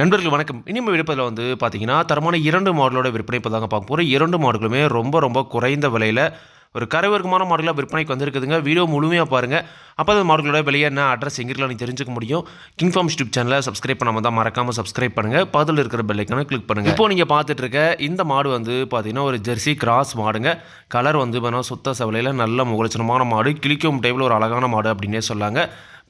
நண்பர்கள் வணக்கம். இனிமே விடுப்பதில் வந்து பார்த்தீங்கன்னா தரமான இரண்டு மாடலோட விற்பனை இப்போ தாங்க பார்க்க போகிறோம் இரண்டு மாடலுமே ரொம்ப ரொம்ப குறைந்த விலையில் ஒரு கரைவர்க்கமான மாடலாக விற்பனைக்கு வந்திருக்குதுங்க. வீடியோ முழுமையாக பாருங்கள் அப்போ அந்த மாடலோட விலையை என்ன அட்ரஸ் எங்கிருக்கலாம் நீ தெரிஞ்சுக்க முடியும். கிங்ஃபார்ம் யூடியூப் சேனலை சப்ஸ்கிரைப் பண்ணாமல் தான் மறக்காமல் சப்ஸ்கிரைப் பண்ணுங்கள் பதில் இருக்கிற பெல்லைக்கான கிளிக் பண்ணுங்கள் இப்போ நீங்கள் பார்த்துட்டு இருக்க இந்த மாடு வந்து பார்த்தீங்கன்னா ஒரு ஜெர்சி கிராஸ் மாடுங்க. கலர் வந்து பார்த்தீங்கன்னா சுத்த சவலையில் நல்ல முகலட்சணமான மாடு. கிளிக்கும் டைப்பில் ஒரு அழகான மாடு அப்படின்னே சொல்லாங்க.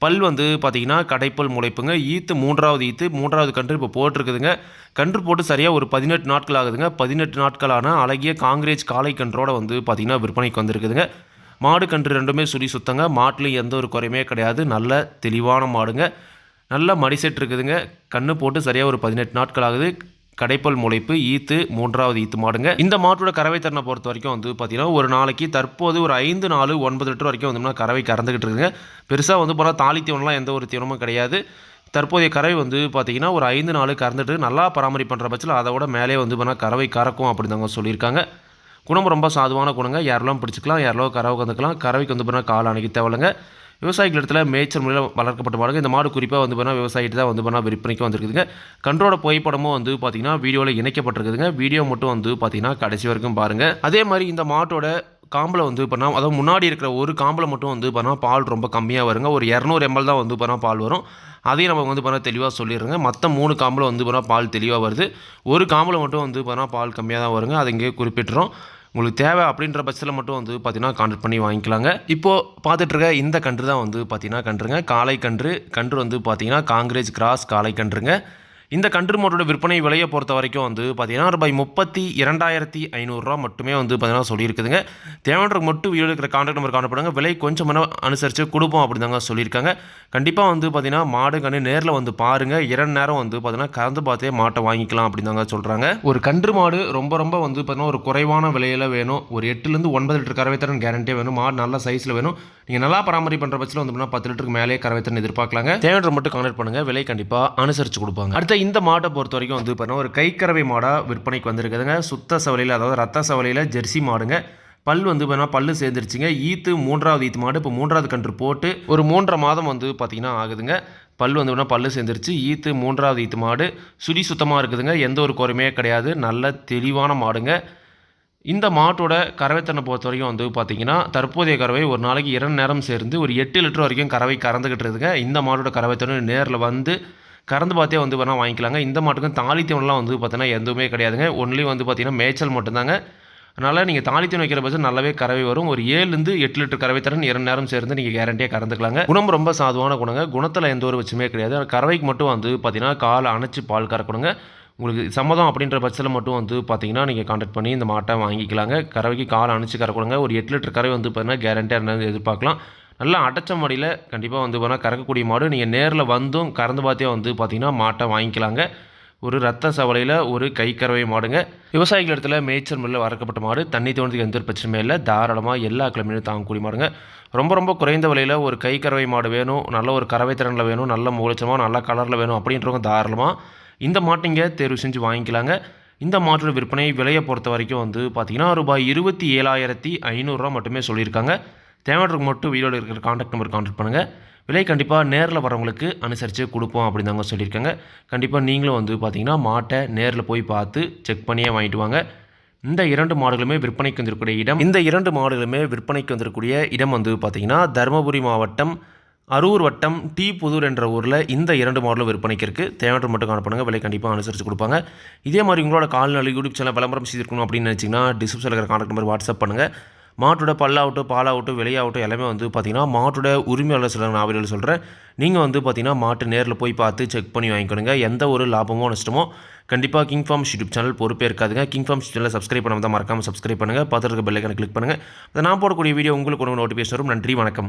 பல் வந்து பார்த்தீங்கன்னா கடைப்பல் முளைப்புங்க. ஈத்து மூன்றாவது ஈத்து மூன்றாவது கன்று இப்போ போட்டிருக்குதுங்க. கன்று போட்டு சரியாக ஒரு பதினெட்டு நாட்கள் ஆகுதுங்க. பதினெட்டு நாட்களான அழகிய காங்கிரேஜ் காலை கன்றோட வந்து பார்த்திங்கன்னா விற்பனைக்கு வந்திருக்குதுங்க. மாடு கன்று ரெண்டுமே சுரி சுத்தங்க. மாட்டில் எந்த ஒரு குறையுமே கிடையாது. நல்ல தெளிவான மாடுங்க. நல்ல மடி செட் இருக்குதுங்க. கன்று போட்டு சரியாக ஒரு பதினெட்டு நாட்கள் ஆகுது. கடைப்பல் முளைப்பு ஈத்து மூன்றாவது ஈத்து மாடுங்க. இந்த மாட்டோட கறவை திறனை பொறுத்த வரைக்கும் வந்து பார்த்தீங்கன்னா ஒரு நாளைக்கு தற்போது ஒரு ஐந்து நாலு ஒன்பது லிட்டர் வரைக்கும் வந்தோம்னா கறவை கறந்துக்கிட்டு இருக்குங்க. பெருசாக வந்து போனால் தாலி தீவனம்லாம் எந்த ஒரு தீவனமும் கிடையாது. தற்போதைய கறவை வந்து பார்த்தீங்கன்னா ஒரு ஐந்து நாள் கறந்துட்டு நல்லா பராமரிப்பு பண்ணுற பட்சத்தில் அதை விட மேலே வந்து போனால் கறவை கறக்கும் அப்படிதாங்க சொல்லியிருக்காங்க. குணம் ரொம்ப சாதுவான குணங்க. யாரெல்லாம் பிடிச்சிக்கலாம் யாரெல்லாம் கறவை கந்துக்கலாம் கறவைக்கு வந்து போனால் கால் அணைக்க தேவையில்லைங்க. விவசாயிகள் இடத்துல மேய்ச்சல் முறையில் வளர்க்கப்பட்ட மாடுங்க. இந்த மாடு குறிப்பாக வந்து பார்த்தீங்கன்னா விவசாயிட்டு தான் வந்து பார்த்தீங்கன்னா விற்பனைக்கு வந்திருக்குதுங்க. கன்றோட புகைப்படமும் வந்து பார்த்தீங்கன்னா வீடியோவில் இணைக்கப்பட்டிருக்குதுங்க. வீடியோ மட்டும் வந்து பார்த்தீங்கன்னா கடைசி வரைக்கும் பாருங்கள் அதே மாதிரி இந்த மாட்டோட காம்பில் வந்து பண்ணால் அதாவது முன்னாடி இருக்கிற ஒரு காம்பில் மட்டும் வந்து பண்ணால் பால் ரொம்ப கம்மியாக வருங்க. ஒரு இரநூறு எம்எல் தான் வந்து பண்ணால் பால் வரும். அதையும் நம்ம வந்து பார்த்தா தெளிவாக சொல்லிடுறோங்க. மற்ற மூணு காம்பில் வந்து பண்ணால் பால் தெளிவாக வருது. ஒரு காம்பில் மட்டும் வந்து பண்ணால் பால் கம்மியாக தான் வருங்க. அது இங்கே குறிப்பிட்டுறோம். உங்களுக்கு தேவை அப்படின்ற பட்சத்தில் மட்டும் வந்து பார்த்தீங்கன்னா கான்டாக்ட் பண்ணி வாங்கிக்கலாங்க. இப்போது பார்த்துட்ருக்க இந்த கன்று தான் வந்து பார்த்தீங்கன்னா கன்றுங்க. காளை கன்று கன்று வந்து பார்த்தீங்கன்னா காங்கிரேஜ் கிராஸ் காளை கன்றுங்க. இந்த கன்று மாட்டோட விற்பனை விலையை பொறுத்த வரைக்கும் வந்து பார்த்தீங்கன்னா ரூபாய் முப்பத்தி இரண்டாயிரத்தி ஐநூறுரூவா மட்டுமே வந்து பார்த்திங்கன்னா சொல்லியிருக்குதுங்க. தேவைன்றக்கு மட்டும் வீடியோ இருக்கிற கான்டாக்ட் நம்பர் காணப்படுங்க. விலை கொஞ்சம் அனுசரித்து கொடுப்போம் அப்படின்னு தாங்க சொல்லியிருக்காங்க. கண்டிப்பாக வந்து பார்த்திங்கன்னா மாடு கன்று நேரில் வந்து பாருங்கள் இரண்டு நேரம் வந்து பார்த்திங்கன்னா கறந்து பார்த்தே மாட்டை வாங்கிக்கலாம் அப்படின்னு தாங்க சொல்கிறாங்க ஒரு கன்று மாடு ரொம்ப ரொம்ப வந்து பார்த்திங்கன்னா ஒரு குறைவான விலையில் வேணும். ஒரு எட்டுலேருந்து ஒன்பது லிட்டர் கறவை தரன் கேரண்டியாக வேணும். மாடு நல்ல சைஸில் வேணும். நீங்கள் நல்லா பராமரி பண்ணுற பட்சத்தில் வந்து பார்த்தீங்கன்னா பத்து லிட்டருக்கு மேலே கறவை தரன் எதிர்பார்க்கலாங்க. தேவைன்ற மட்டும் கான்டாக்ட் பண்ணுங்கள் விலை கண்டிப்பாக அனுசரித்து கொடுப்பாங்க. அடுத்த இந்த மாட்டை பொறுத்த வரைக்கும் வந்து பார்த்தீங்கன்னா ஒரு கைக்கறவை மாடாக விற்பனைக்கு வந்திருக்குதுங்க. சுத்த சவலையில் அதாவது ரத்த சவலையில் ஜெர்சி மாடுங்க. பல் வந்து பார்த்தீங்கன்னா பல்லு சேர்ந்துருச்சுங்க. ஈத்து மூன்றாவது ஈத்து மாடு இப்போ மூன்றாவது கன்று போட்டு ஒரு மூன்றரை மாதம் வந்து பார்த்திங்கன்னா ஆகுதுங்க. பல் வந்து வேணால் பல்லு சேர்ந்துருச்சு. ஈத்து மூன்றாவது ஈத்து மாடு சுடி சுத்தமாக இருக்குதுங்க. எந்த ஒரு குறையுமே கிடையாது. நல்ல தெளிவான மாடுங்க. இந்த மாட்டோட கறவைத்தனை பொறுத்த வரைக்கும் வந்து பார்த்தீங்கன்னா தற்போதைய கறவை ஒரு நாளைக்கு இரண்டு நேரம் சேர்ந்து ஒரு எட்டு லிட்டர் வரைக்கும் கறவை கறந்துக்கிட்டு இருக்குங்க இந்த மாட்டோட கறவைத்தனை நேரில் வந்து கறந்து பார்த்தே வந்து வேணால் வாங்கிக்கலாங்க. இந்த மாட்டுக்கும் தாலித்தீவனம்லாம் வந்து பார்த்தீங்கன்னா எதுவுமே கிடையாதுங்க. ஒன்லி வந்து பார்த்தீங்கன்னா மேய்ச்சல் மட்டும்தாங்க. அதனால் நீங்கள் தாளித்தீவனம் வைக்கிற பட்சம் நல்லாவே கறவை வரும். ஒரு ஏழுலேருந்து எட்டு லிட்டர் கறவை தரேன் இரண்டு நேரம் சேர்ந்து நீங்கள் கேரண்டியாக கறந்துக்கலாங்க. குணம் ரொம்ப சாதுவான குணங்க. குணத்தில் எந்த ஒரு வச்சுமே கிடையாது. கறவைக்கு மட்டும் வந்து பார்த்தீங்கன்னா கால் அணைச்சி பால் கறக்கணுங்க. உங்களுக்கு சம்மதம் அப்படின்ற பட்சத்தில் மட்டும் வந்து பார்த்தீங்கன்னா நீங்கள் கான்டாக்ட் பண்ணி இந்த மாட்டை வாங்கிக்கலாங்க. கறவைக்கு கால் அணைச்சி கறக்கணுங்க. ஒரு எட்டு லிட்டர் கறவை வந்து பார்த்தீங்கன்னா கேரண்டியாக இருந்தாலும் எதிர்பார்க்கலாம். நல்லா அடைச்ச மாடியில் கண்டிப்பாக வந்து போனால் கறக்கக்கூடிய மாடு. நீங்கள் நேரில் வந்தும் கறந்து பார்த்தே வந்து பார்த்தீங்கன்னா மாட்டை வாங்கிக்கலாங்க. ஒரு ரத்த சவலையில் ஒரு கை கறவை மாடுங்க. விவசாயிகள் இடத்துல மேய்ச்சல் முறையில் வறக்கப்பட்ட மாடு. தண்ணி தோன்றதுக்கு எந்த ஒரு பிரச்சனையும் இல்லை. தாராளமாக எல்லா கிழமையிலும் தாங்கக்கூடிய மாடுங்க. ரொம்ப ரொம்ப குறைந்த விலையில் ஒரு கை கறவை மாடு வேணும். நல்ல ஒரு கறவை திறனில் வேணும். நல்ல மூலச்சமாக நல்ல கலரில் வேணும் அப்படின்றவங்க தாராளமாக இந்த மாட்டிங்க தேர்வு செஞ்சு வாங்கிக்கலாங்க. இந்த மாட்டோட விற்பனை விலையை பொறுத்த வரைக்கும் வந்து பார்த்திங்கன்னா ரூபாய் இருபத்தி ஏழாயிரத்தி ஐநூறுரூவா மட்டுமே சொல்லியிருக்காங்க. தேவையானவருக்கு மட்டும் வீடியோவில் இருக்கிற காண்டாக்ட் நம்பர் காண்டாக்ட் பண்ணுங்கள் விலை கண்டிப்பாக நேரில் வரவங்களுக்கு அனுசரித்து கொடுப்போம் அப்படின்னு தாங்க சொல்லியிருக்காங்க. கண்டிப்பாக நீங்களும் வந்து பார்த்தீங்கன்னா மாட்டை நேரில் போய் பார்த்து செக் பண்ணியே வாங்கிட்டு வாங்க. இந்த இரண்டு மாடுகளுமே விற்பனைக்கு வந்திருக்கக்கூடிய இடம். இந்த இரண்டு மாடுகளுமே விற்பனைக்கு வந்திருக்கக்கூடிய இடம் வந்து பார்த்தீங்கன்னா தருமபுரி மாவட்டம் அரூர் வட்டம் டி புதூர் என்ற ஊரில் இந்த இரண்டு மாடலும் விற்பனைக்கு இருக்குது தேவையான மட்டும் காணப்படுங்க விலை கண்டிப்பாக அனுசரித்து கொடுப்பாங்க. இதே மாதிரி உங்களோட கால்நடை யூடியூப் சேனல் விளம்பரம் செய்திருக்கணும் அப்படின்னு நினச்சிங்கன்னா டிஸ்கிரிப்ஷனில் இருக்கிற கான்டாக்ட் நம்பர் வாட்ஸ்அப் பண்ணுங்கள் மாட்டோட பல்லாகட்டும் பாலாகட்டும் விலையாகட்டும் எல்லாமே வந்து பார்த்திங்கன்னா மாட்டோட உரிமையாளர் சில நாவல்கள் சொல்கிறேன் நீங்கள் வந்து பார்த்திங்கன்னா மாட்டு நேரில் போய் பார்த்து செக் பண்ணி வாங்கிக்கணுங்க. எந்த ஒரு லாபமோ நஷ்டமோ கண்டிப்பாக கிங் ஃபார்ம்ஸ் யூடியூப் சேனல் பொறுப்பே இருக்காதுங்க. கிங் ஃபார்ம்ஸ் சேனல் சப்ஸ்கிரைப் பண்ணாமல் தான் மறக்காமல் சப்ஸ்கிரைப் பண்ணுங்கள் பார்த்துருக்க பெல்லைக்கான கிளிக் பண்ணுங்கள் அதை நான் போடக்கூடிய வீடியோ உங்களுக்கு ஒரு நோட்டிஃபிகேஷன் வரும். நன்றி வணக்கம்.